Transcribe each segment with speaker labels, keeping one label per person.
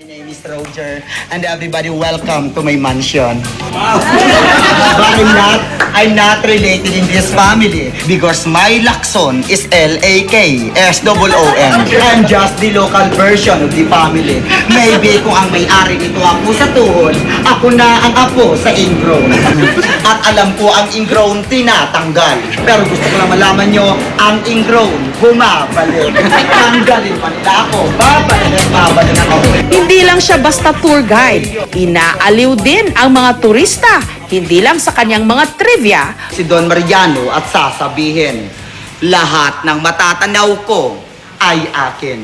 Speaker 1: My name is Roger, and everybody welcome to my mansion. but I'm not, I'm not related in this family because my Lacson is L-A-K, S-O-O-N. I'm just the local version of the family. Maybe kung ang may-ari nito ako sa tuhod, ako na ang apo sa ingrown. At alam ko ang ingrown tinatanggal. Pero gusto ko lang malaman nyo, ang ingrown bumabalik. Tanggalin pa nila ako, babalik babalik ako.
Speaker 2: Hindi lang siya basta tour guide. Inaaliw din ang mga turista. Hindi lang sa kanyang mga trivia,
Speaker 1: si Don Mariano at sasabihin, lahat ng matatanaw ko ay akin.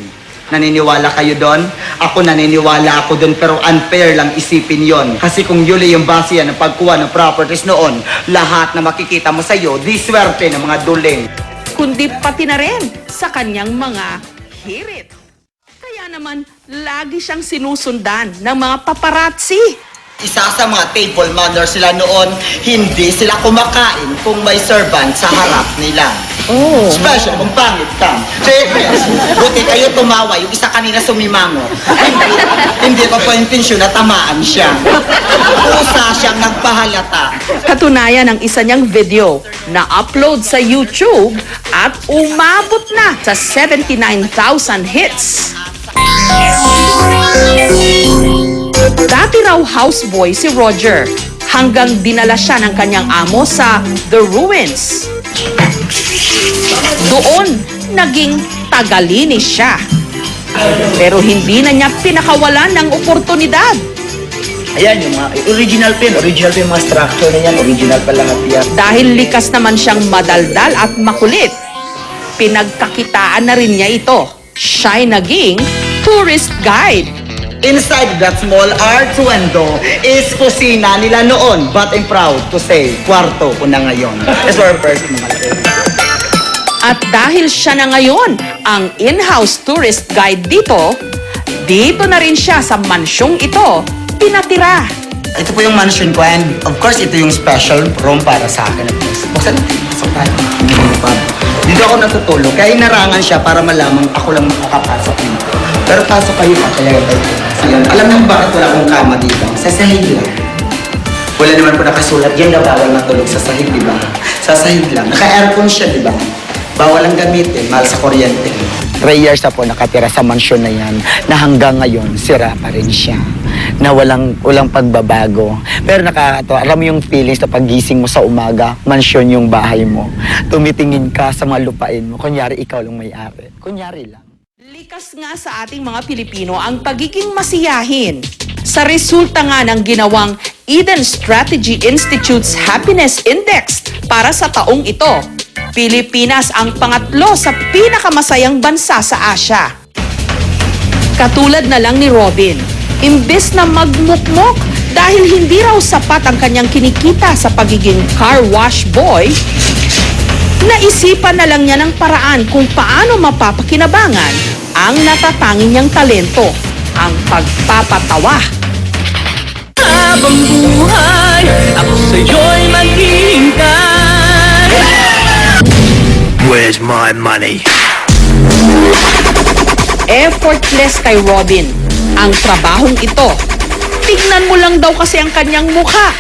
Speaker 1: Naniniwala kayo doon? Ako naniniwala ako doon pero unfair lang isipin yon. Kasi kung yuli yung base yan ng pagkuha ng properties noon, lahat na makikita mo sa iyo, di swerte ng mga duling.
Speaker 2: kundi pati na rin sa kanyang mga hirit. Naman, lagi siyang sinusundan ng mga paparazzi.
Speaker 1: Isa sa mga table manners sila noon, hindi sila kumakain kung may servant sa harap nila.
Speaker 2: Oh.
Speaker 1: Special kung pangit ka. Siyempre, buti kayo tumawa, yung isa kanina sumimango. hindi, hindi ko po intensyon na tamaan siya. Usa siyang nagpahalata.
Speaker 2: Katunayan ng isa niyang video na upload sa YouTube at umabot na sa 79,000 hits. Dati raw houseboy si Roger hanggang dinala siya ng kanyang amo sa The Ruins. Doon, naging tagalinis siya. Pero hindi na niya pinakawalan ng oportunidad.
Speaker 3: Ayan, yung mga original pin, original pin yung mga structure na yan, original pa lahat yan.
Speaker 2: Dahil likas naman siyang madaldal at makulit, pinagkakitaan na rin niya ito. Siya'y naging tourist guide.
Speaker 1: Inside that small arch window is kusina nila noon. But I'm proud to say, kwarto ko na ngayon. That's our first malaki.
Speaker 2: At dahil siya na ngayon ang in-house tourist guide dito, dito na rin siya sa mansyong ito pinatira.
Speaker 1: Ito po yung mansion ko and of course ito yung special room para sa akin. Buksan natin, pasok tayo. Dito ako natutulog, kaya inarangan siya para malamang ako lang makakapasok dito. Pero pasok kayo pa, kaya tayo. Ayun, alam niyo bakit wala akong kama dito? Sa sahig lang. Wala naman po nakasulat, yan na bawal matulog sa sahig, di ba? Sa sahig lang. Naka-aircon siya, di ba? Bawal ang gamitin, mahal sa kuryente. Three years na po nakatira sa mansyon na yan na hanggang ngayon sira pa rin siya. Na walang, walang pagbabago. Pero nakakatawa, alam mo yung feelings na pagising mo sa umaga, mansyon yung bahay mo. Tumitingin ka sa mga lupain mo. Kunyari, ikaw lang may-ari. Kunyari lang.
Speaker 2: Likas nga sa ating mga Pilipino ang pagiging masiyahin. Sa resulta nga ng ginawang Eden Strategy Institute's Happiness Index para sa taong ito, Pilipinas ang pangatlo sa pinakamasayang bansa sa Asya. Katulad na lang ni Robin, imbes na magmukmok dahil hindi raw sapat ang kanyang kinikita sa pagiging car wash boy, naisipan na lang niya ng paraan kung paano mapapakinabangan ang natatanging niyang talento, ang pagpapatawa.
Speaker 4: Habang buhay, ako sa'yo'y maghihintay
Speaker 5: Where's my money?
Speaker 2: Effortless kay Robin ang trabahong ito. Tignan mo lang daw kasi ang kanyang mukha.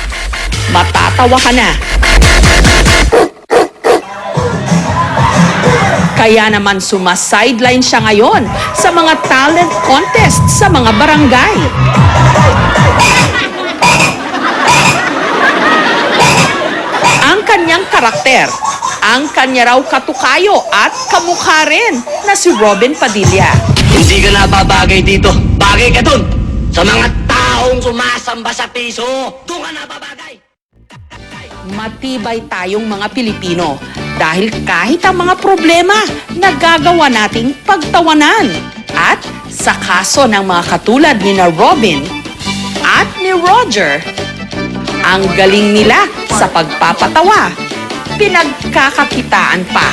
Speaker 2: Matatawa ka na. Kaya naman sumasideline siya ngayon sa mga talent contest sa mga barangay. Ang kanyang karakter, ang kanya raw katukayo at kamukha rin na si Robin Padilla.
Speaker 5: Hindi ka nababagay dito. Bagay ka dun! Sa mga taong sumasamba sa piso! Doon ka nababagay!
Speaker 2: Matibay tayong mga Pilipino dahil kahit ang mga problema, nagagawa nating pagtawanan. At sa kaso ng mga katulad ni na Robin at ni Roger, ang galing nila sa pagpapatawa, pinagkakakitaan pa.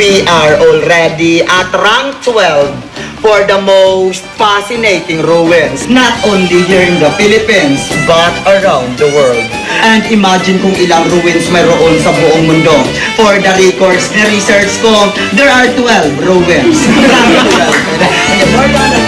Speaker 1: We are already at rank 12 for the most fascinating ruins. Not only here in the Philippines, but around the world. And imagine kung ilang ruins mayroon sa buong mundo. For the records na research ko, there are 12 ruins.